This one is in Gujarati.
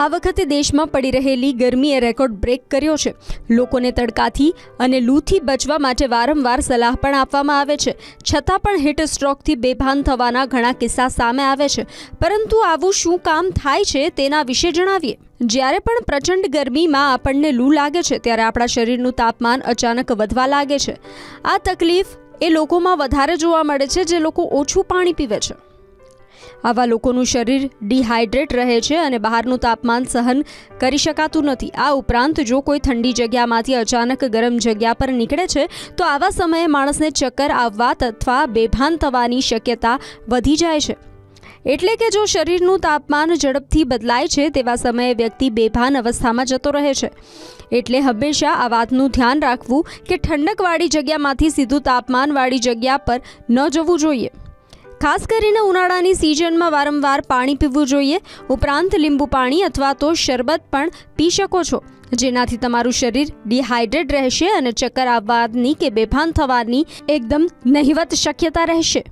આ વખતે દેશમાં પડી રહેલી ગરમીએ રેકોર્ડ બ્રેક કર્યો છે. લોકોને તડકાથી અને લૂથી બચવા માટે વારંવાર સલાહ પણ આપવામાં આવે છે. છતાં પણ હીટ સ્ટ્રોકથી બેભાન થવાના ઘણા કિસ્સા સામે આવે છે. પરંતુ આવું શું કામ થાય છે તેના વિશે જણાવીએ. જ્યારે પણ પ્રચંડ ગરમીમાં આપણને લૂ લાગે છે, ત્યારે આપણા શરીરનું તાપમાન અચાનક વધવા લાગે છે. આ તકલીફ એ લોકોમાં વધારે જોવા મળે છે, જે લોકો ઓછું પાણી પીવે છે. આવા લોકોનું શરીર ડિહાઇડ્રેટ રહે છે અને બહારનું તાપમાન સહન કરી શકાતું નથી. આ ઉપરાંત જો કોઈ ઠંડી જગ્યામાંથી અચાનક ગરમ જગ્યા પર નીકળે છે, તો આવા સમયે માણસને ચક્કર આવવા અથવા બેભાન થવાની શક્યતા વધી જાય છે. એટલે કે જો શરીરનું તાપમાન ઝડપથી બદલાય છે, તેવા સમયે વ્યક્તિ બેભાન અવસ્થામાં જતો રહે છે. એટલે હંમેશા આ વાતનું ધ્યાન રાખવું કે ઠંડકવાળી જગ્યામાંથી સીધું તાપમાનવાળી જગ્યા પર ન જવું જોઈએ. ખાસ કરીને ઉનાળાની સિઝનમાં વારંવાર પાણી પીવું જોઈએ. ઉપરાંત લીંબુ પાણી અથવા તો શરબત પણ પી શકો છો. જેનાથી તમારું શરીર ડિહાઇડ્રેટ રહેશે અને ચક્કર આવવાની કે બેભાન થવાની એકદમ નહિવત શક્યતા રહેશે.